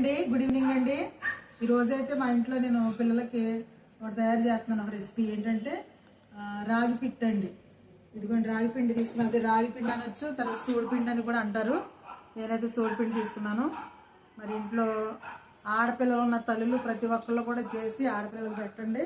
అండి good evening అండి. ఈ రోజైతే మా ఇంట్లో నేను పిల్లలకి ఒకటి తయారు చేస్తున్నాను ఒక రెసిపీ ఏంటంటే రాగి పిట్ అండి. ఇదిగోండి రాగి పిండి తీసుకున్నది రాగి పిండి అనొచ్చు తర్వాత సూడిపిండి అని కూడా అంటారు. నేనైతే సూడిపిండి తీసుకున్నాను. మరి ఇంట్లో ఆడపిల్లలు ఉన్న తల్లులు ప్రతి ఒక్కళ్ళు కూడా చేసి ఆడపిల్లలు పెట్టండి.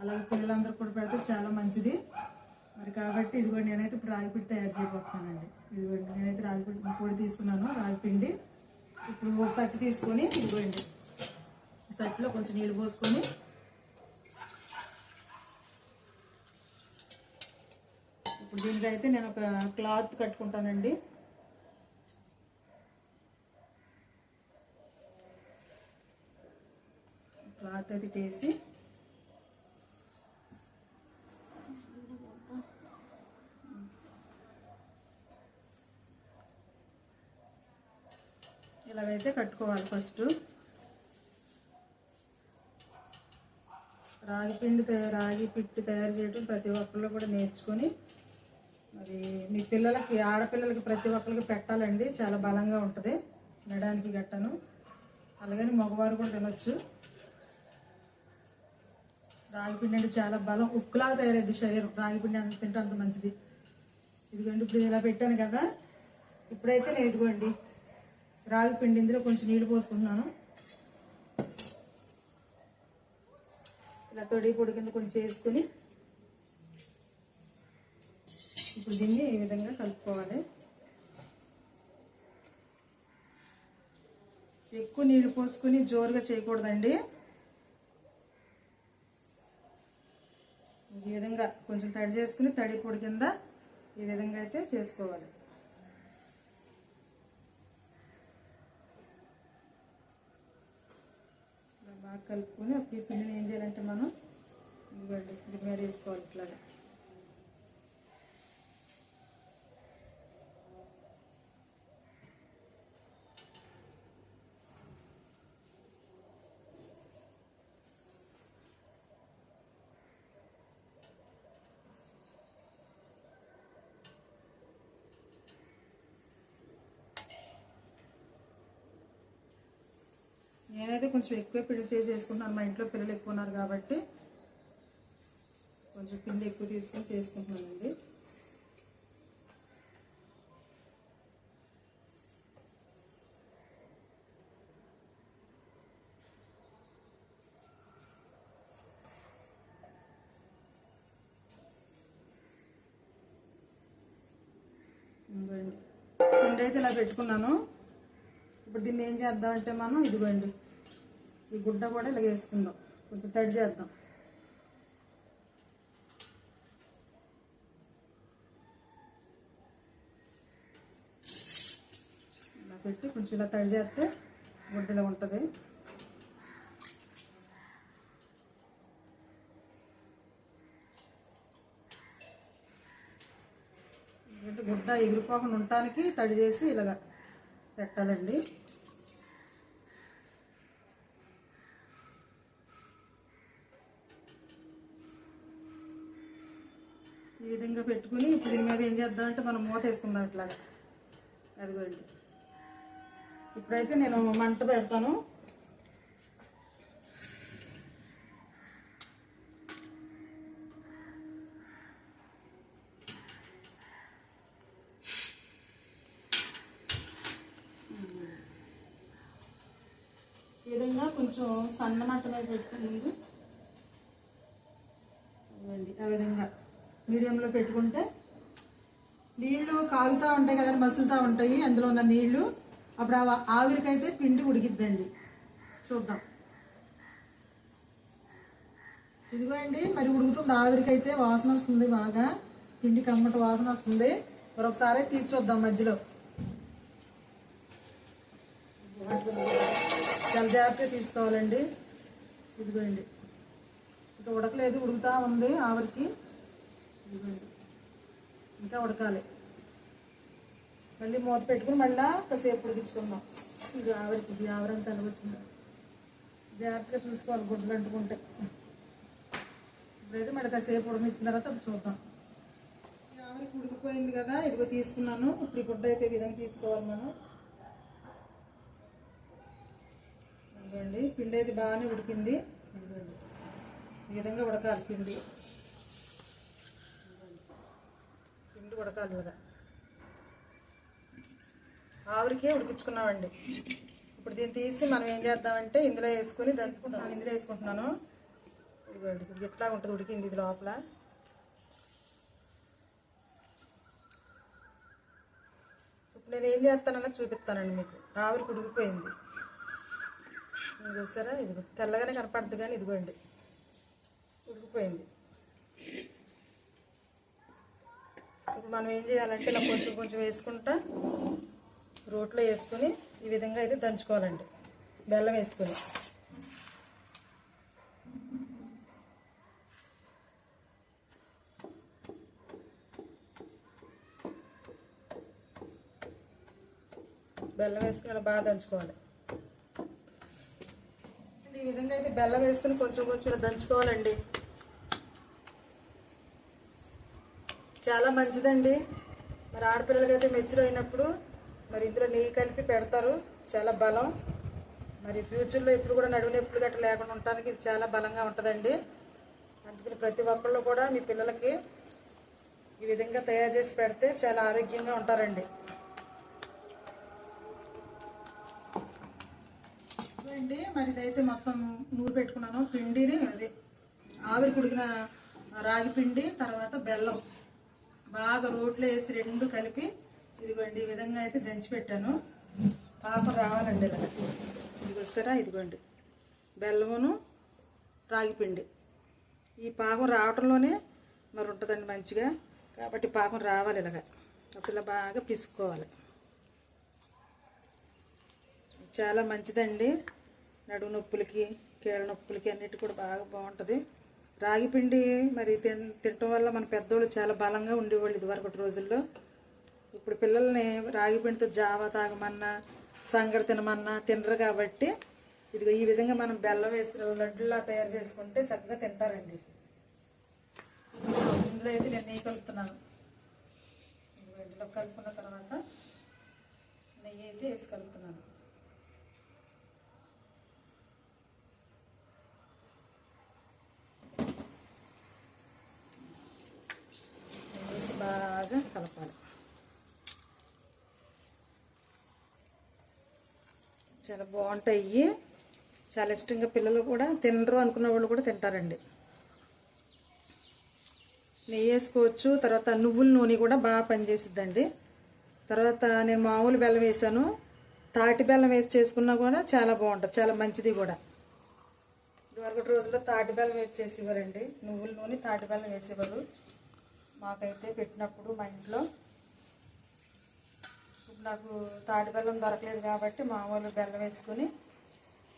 అలాగే పిల్లలందరూ కూడా పెడితే చాలా మంచిది. మరి కాబట్టి ఇదిగోండి నేనైతే ఇప్పుడు రాగి పిండి తయారు చేయబోతున్నానండి. ఇదిగోండి నేనైతే రాగిపిండి పొడి తీసుకున్నాను రాగి పిండి. ఇప్పుడు ఒక సట్టు తీసుకొని ఇదిగోండి. సట్టులో కొంచెం నీళ్ళు పోసుకొని. ఇప్పుడు దీనికి అయితే నేను ఒక క్లాత్ కట్టుకుంటానండి. క్లాత్ అది వేసి ఇలాగైతే కట్టుకోవాలి ఫస్ట్. రాగి పిండి రాగి పిట్టి తయారు చేయడం ప్రతి ఒక్కళ్ళు కూడా నేర్చుకొని మరి మీ పిల్లలకి ఆడపిల్లలకి ప్రతి ఒక్కరికి పెట్టాలండి. చాలా బలంగా ఉంటుంది. తినడానికి గట్టను. అలాగని మగవారు కూడా తినొచ్చు. రాగి పిండి అంటే చాలా బలం. ఉక్కులాగా తయారైంది శరీరం. రాగి పిండి అంత తింటే అంత మంచిది. ఇదిగోండి ఇప్పుడు ఇలా పెట్టాను కదా. ఇప్పుడైతే నేను ఇదిగోండి. రాగి పిండి ఇందులో కొంచెం నీళ్ళు పోసుకుంటున్నాను. ఇలా తొడి పొడి కింద కొంచెం వేసుకొని ఇప్పుడు దీన్ని ఈ విధంగా కలుపుకోవాలి. ఎక్కువ నీళ్ళు పోసుకొని జోరుగా చేయకూడదండి. ఈ విధంగా కొంచెం తడి చేసుకుని తడి పొడి కింద ఈ విధంగా అయితే చేసుకోవాలి ఇలా బాగా కలుపుకొని అప్పుడు ఈ పిండిని ఏం చేయాలంటే మనం ఇదిగోండి ఇది మీద వేసుకోవాలి ఇట్లాగా అయితే కొంచెం ఎక్కువ పిండి చేసి చేసుకుంటున్నాను మా ఇంట్లో పిల్లలు ఎక్కువ ఉన్నారు కాబట్టి కొంచెం పిండి ఎక్కువ తీసుకొని చేసుకుంటున్నానండి. పిండి అయితే ఇలా పెట్టుకున్నాను. ఇప్పుడు దీన్ని ఏం చేద్దామంటే మనం ఇదిగోండి. ఈ గుడ్డ కూడా ఇలా వేసుకుందాం. కొంచెం తడి చేద్దాం. ఇలా పెట్టి కొంచెం ఇలా తడి చేస్తే గుడ్డ ఇలా ఉంటుంది. గుడ్డ ఎగిరిపోకుండా ఉండటానికి తడి చేసి ఇలాగ పెట్టాలండి ఈ విధంగా పెట్టుకుని ఇప్పుడు దీని మీద ఏం చేద్దామంటే మనం మూత వేసుకుందాం ఇట్లాగా. అదిగోండి. ఇప్పుడైతే నేను మంట పెడతాను. ఈ విధంగా కొంచెం సన్న మంట మీద పెట్టుకుని ముందు ఆ విధంగా. మీడియంలో పెట్టుకుంటే నీళ్ళు కాలుతూ ఉంటాయి కదా మసులుతూ ఉంటాయి అందులో ఉన్న నీళ్ళు. అప్పుడు ఆ ఆవిరికైతే పిండి ఉడికిద్దండి. చూద్దాం. ఇదిగో అండి మరి ఉడుకుతుంది. ఆవిరికైతే వాసన వస్తుంది బాగా. పిండి కమ్మట వాసన వస్తుంది. మరొకసారి తీర్చొద్దాం చూద్దాం మధ్యలో. చాలా జాగ్రత్తగా తీసుకోవాలండి. ఇదిగోండి. ఇక ఉడకలేదు ఉడుకుతా ఉంది ఆవిరికి. ఇదిగోండి ఇంకా ఉడకాలి. మళ్ళీ మూత పెట్టుకుని మళ్ళీ కాసేపు ఉడికించుకుందాం. ఇది ఆవిరికి ఇది ఆవిరంతా వచ్చింది. జాగ్రత్తగా చూసుకోవాలి గుడ్లు అంటుకుంటే. ఇప్పుడైతే మళ్ళీ కాసేపు ఉడికించిన తర్వాత అప్పుడు చూద్దాం. ఈ ఆవిరికి ఉడికిపోయింది కదా ఇదిగో తీసుకున్నాను. ఇప్పుడు ఈ గుడ్డ అయితే విధంగా తీసుకోవాలి మనం. ఇదిగోండి పిండి అయితే బాగానే ఉడికింది. ఇదిగోండి. ఈ విధంగా ఉడకాలి పిండి. పిండి ఉడకాలి కదా ఆవిరికే ఉడికించుకున్నామండి. ఇప్పుడు దీన్ని తీసి మనం ఏం చేద్దామంటే ఇందులో వేసుకుని దంచుకుంటాను ఇందులో వేసుకుంటున్నాను. ఎట్లా ఉంటుంది ఉడికింది ఇది లోపల. ఇప్పుడు నేను ఏం చేస్తానన్నా చూపిస్తానండి మీకు. ఆవిరికి ఉడికిపోయింది. చూసారా? ఇదిగో తెల్లగానే కనపడుతుంది కానీ ఇదిగోండి. ఉడికిపోయింది. మనం ఏం చేయాలంటే ఇలా కొంచెం కొంచెం వేసుకుంటా రోట్లో వేసుకొని ఈ విధంగా అయితే దంచుకోవాలండి. బెల్లం వేసుకొని. బెల్లం వేసుకుని ఇలా బాగా దంచుకోవాలి. ఈ విధంగా అయితే బెల్లం వేసుకుని కొంచెం కొంచెం ఇలా దంచుకోవాలండి. చాలా మంచిదండి. మరి ఆడపిల్లలకి అయితే మెచ్యూర్ అయినప్పుడు మరి ఇందులో నెయ్యి కలిపి పెడతారు. చాలా బలం. మరి ఫ్యూచర్లో ఇప్పుడు కూడా నడువు నొప్పులు గట్ట లేకుండా ఉండటానికి ఇది చాలా బలంగా ఉంటుందండి. అందుకని ప్రతి ఒక్కళ్ళు కూడా మీ పిల్లలకి ఈ విధంగా తయారు చేసి పెడితే చాలా ఆరోగ్యంగా ఉంటారండి. అండి మరి ఇదైతే మొత్తం నూరు పెట్టుకున్నాను. పిండిని అది ఆవిరి కుడికిన రాగి పిండి తర్వాత బెల్లం. బాగా రోట్లో వేసి రెండు కలిపి ఇదిగోండి ఈ విధంగా అయితే దంచి పెట్టాను. పాపం రావాలండి ఇలా. ఇది ఇదిగోండి. బెల్లమును రాగి పిండి. ఈ పాకం రావటంలోనే మరి ఉంటుందండి మంచిగా. కాబట్టి పాకం రావాలి ఇలాగ. అప్పుడు ఇలా బాగా పిసుకోవాలి. చాలా మంచిదండి. నడుము నొప్పులకి కీళ్ళ నొప్పులకి అన్నిటి కూడా బాగా బాగుంటుంది. రాగి పిండి మరి తిన తినటం వల్ల మన పెద్దోళ్ళు చాలా బలంగా ఉండేవాళ్ళు ఇదివరకటి రోజుల్లో. ఇప్పుడు పిల్లల్ని రాగి పిండితో జావ తాగమన్నా సంగడి తినమన్నా తినరు కాబట్టి ఇదిగో ఈ విధంగా మనం బెల్లం వేసి లడ్డులా తయారు చేసుకుంటే చక్కగా తింటారండి. ఇందులో అయితే నేను నెయ్యి కలుపుతున్నాను. ఇందులో కలుపుకున్న తర్వాత నెయ్యి అయితే వేసి కలుపుతున్నాను వేసి బాగా కలపాలి చాలా బాగుంటాయి. చాలా ఇష్టంగా పిల్లలు కూడా తినరు అనుకున్న వాళ్ళు కూడా తింటారండి. నెయ్యి వేసుకోవచ్చు తర్వాత నువ్వుల నూనె కూడా బాగా పనిచేసిద్దండి. తర్వాత నేను మామూలు బెల్లం వేసాను. తాటి బెల్లం వేసి చేసుకున్నా కూడా చాలా బాగుంటుంది చాలా మంచిది కూడా. ఇదివరకటి రోజుల్లో తాటి బెల్లం వేసి చేసేవారండి. నువ్వుల నూనె తాటి బెల్లం వేసేవారు. మాకైతే పెట్టినప్పుడు మా ఇంట్లో నాకు తాటి బెల్లం దొరకలేదు కాబట్టి మామూలు బెల్లం వేసుకొని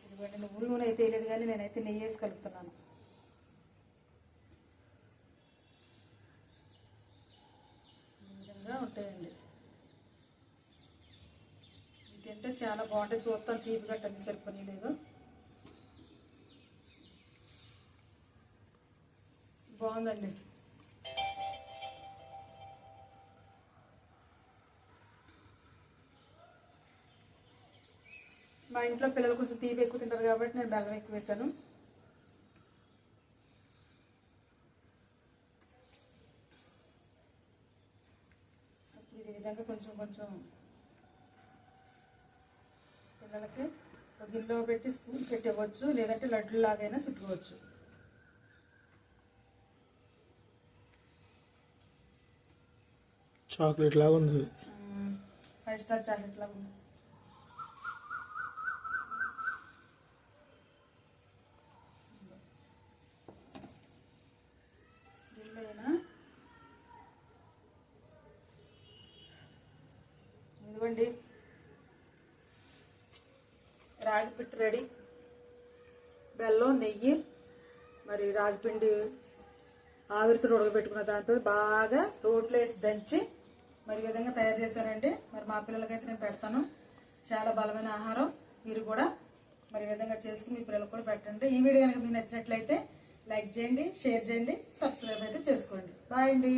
ఇదిగోండి నువ్వులు నూనె అయితే వేయలేదు కానీ నేనైతే నెయ్యి వేసి కలుపుతున్నాను. ఈ విధంగా ఉంటాయండి. ఇది తింటే చాలా బాగుంటాయి. చూస్తాను తీపి కట్టండి సరిపోయి లేదు బాగుందండి. మా ఇంట్లో పిల్లలు కొంచెం తీపి ఎక్కువ తింటారు కాబట్టి నేను బెల్లం ఎక్కువ వేసాను. ఇది విధంగా కొంచెం కొంచెం పిల్లలకి గిన్నెలో పెట్టి స్పూన్ పెట్టి ఇవ్వచ్చు లేదంటే లడ్డు లాగైనా చుట్టుకోవచ్చు. చాక్లెట్ లాగా ఉంది. ఫైవ్ స్టార్ చాక్లెట్ లాగా ఉంది. రాగి పిట్టు రెడీ. బెల్లం నెయ్యి మరి రాగిపిండి ఆవిరితో ఉడకబెట్టుకున్న దాంతో బాగా రోట్లో వేసి దంచి మరి ఈ విధంగా తయారు చేశానండి. మరి మా పిల్లలకైతే నేను పెడతాను. చాలా బలమైన ఆహారం. మీరు కూడా మరి ఈ విధంగా చేసుకుని మీ పిల్లలకు కూడా పెట్టండి. ఈ వీడియో కనుక మీకు నచ్చినట్లయితే లైక్ చేయండి షేర్ చేయండి సబ్స్క్రైబ్ అయితే చేసుకోండి. బాయ్ అండి.